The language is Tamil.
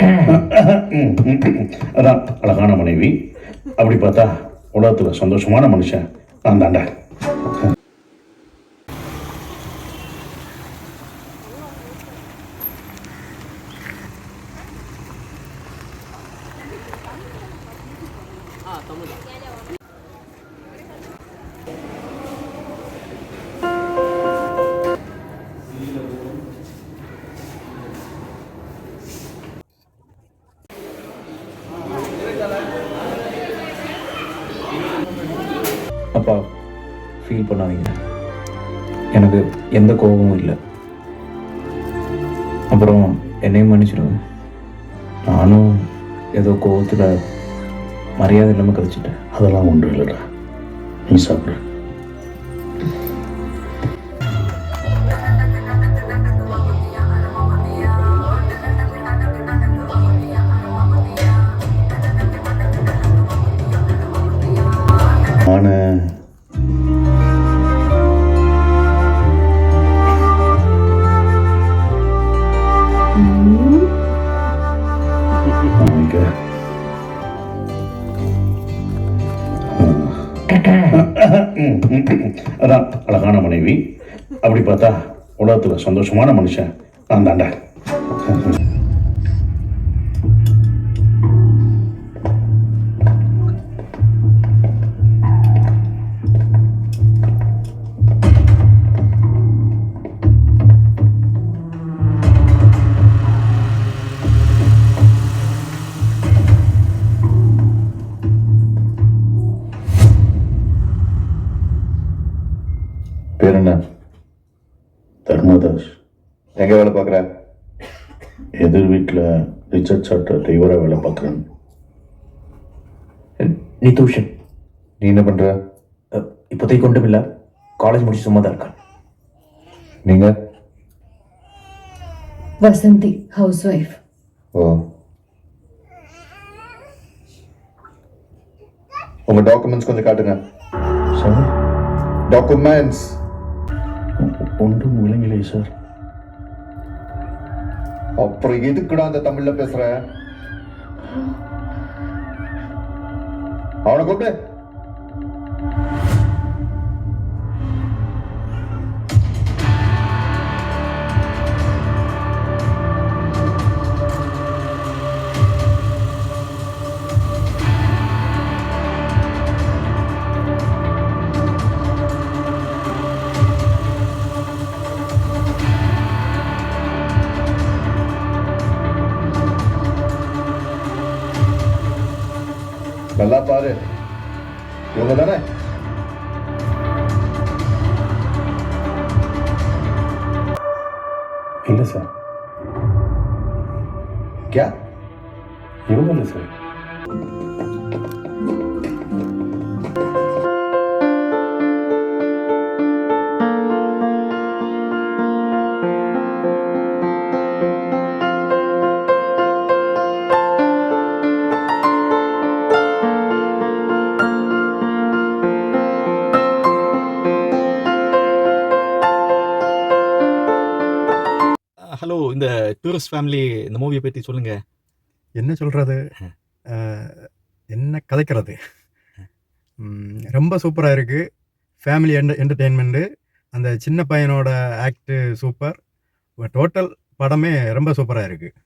ம், அதான் அழகான மனைவி. அப்படி பார்த்தா உலகத்துல சந்தோஷமான மனுஷன் நான் தாண்டா அப்பா ஃபீல் பண்ணாதீங்க. எனக்கு எந்த கோபமும் இல்லை. அப்புறம் என்னையும் மன்னிச்சிடுங்க. நானும் ஏதோ கோபத்தில் மரியாதை இல்லாமல் கழிச்சிட்டேன். அதெல்லாம் ஒன்றும் இல்லைடா. நீ சாப்பிடு. ம். அதான் அழகான மனைவி. அப்படி பார்த்தா உலகத்துல சந்தோஷமான மனுஷன் நான் தாண்டா. பேர் என்ன? தர்மதாஸ். எங்க வேலை பார்க்குற? எதிர் வீட்டில் ரிச்சர்ட் சார்ட்ட டிரைவராக வேலை பார்க்குறேன். நிதூஷன் நீ என்ன பண்ற? அஹ், இப்போதைக்கு கொண்டும் இல்லை. காலேஜ் முடிச்சு சும்மா தான் இருக்கேன். நீங்க? வசந்தி ஹவுஸ் ஒய்ஃப் ஓ. உங்க டாக்குமெண்ட்ஸ் கொஞ்சம் காட்டுங்க. டாக்குமெண்ட்ஸ் ஒன்றும் விளங்கலை சார். அப்புறம் எதுக்குடா அந்த தமிழ்ல பேசுற? அவனை கூப்பிடு நல்லா பாரு இவங்க தானே இல்லை சார் क्या? ஹலோ இந்த டூரிஸ்ட் ஃபேமிலி இந்த மூவியை பற்றி சொல்லுங்க. என்ன சொல்கிறது என்ன கதைக்கிறது? ரொம்ப சூப்பராக இருக்குது ஃபேமிலி என்ட என்டர்டெயின்மெண்ட்டு அந்த சின்ன பையனோட ஆக்டு சூப்பர். டோட்டல் படமே ரொம்ப சூப்பராக இருக்குது